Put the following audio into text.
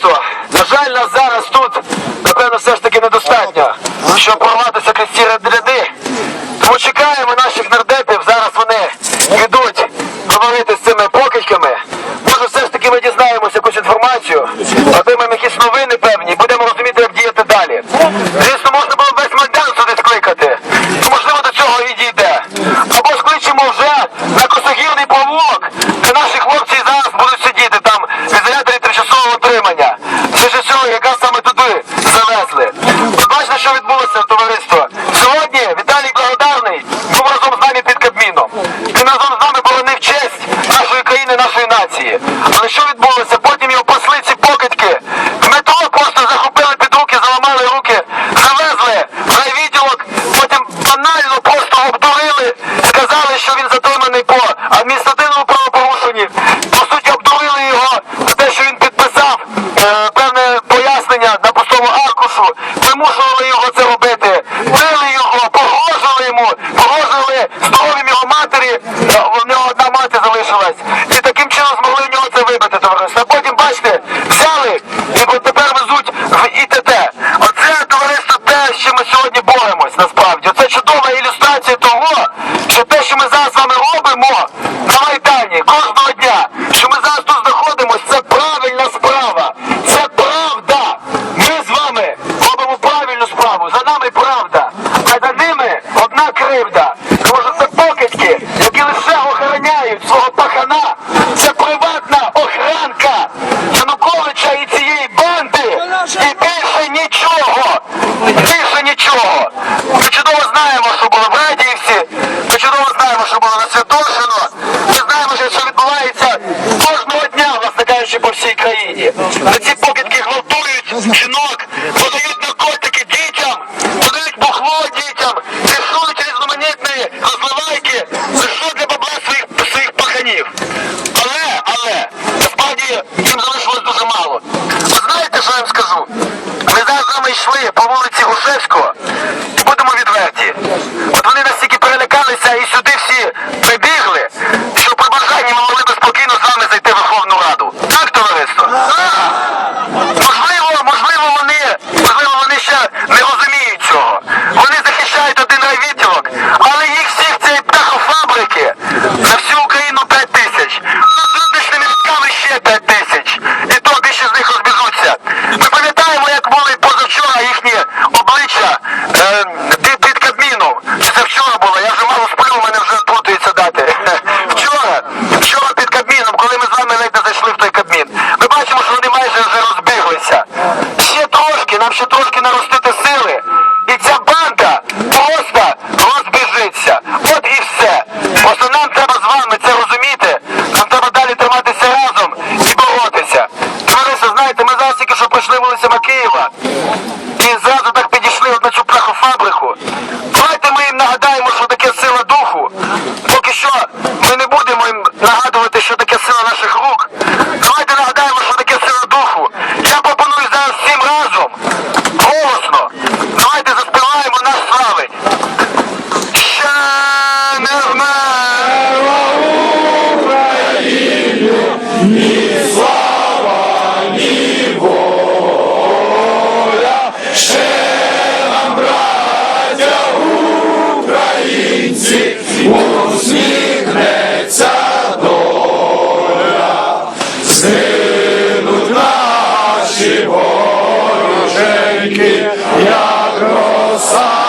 людство, на жаль, нас зараз тут, напевно, все ж таки недостатньо, щоб порватися крізь ці ряди, товариство. Сьогодні Віталій Благодарний був разом з нами під Кабміном. Він разом з нами боронив честь нашої країни, нашої нації. Але що відбулося? Потім його посли ці покидки В метро просто захопили під руки, заламали руки, завезли в райвідділок, потім банально просто обдурили, сказали, що він затриманий по адміністративному правопорушенні. По суті, обдурили його за те, що він підписав е, певне пояснення на пустому аркушу. проти товариства. Потім, бачите, взяли і от тепер везуть в ІТТ. Оце товариство те, з чим ми сьогодні боремось, насправді. Це чудова ілюстрація того, що те, що ми зараз з вами робимо на Майдані, кожного. Чудово знаємо, що було в Радіївці, ми чудово знаємо, що було на Святошино. Ми знаємо, що це відбувається кожного дня, власне кажучи, по всій країні. На ці покидки гвалтують жінок, подають наркотики дітям, подають бухло дітям, I. ще трошки наростити сил. us.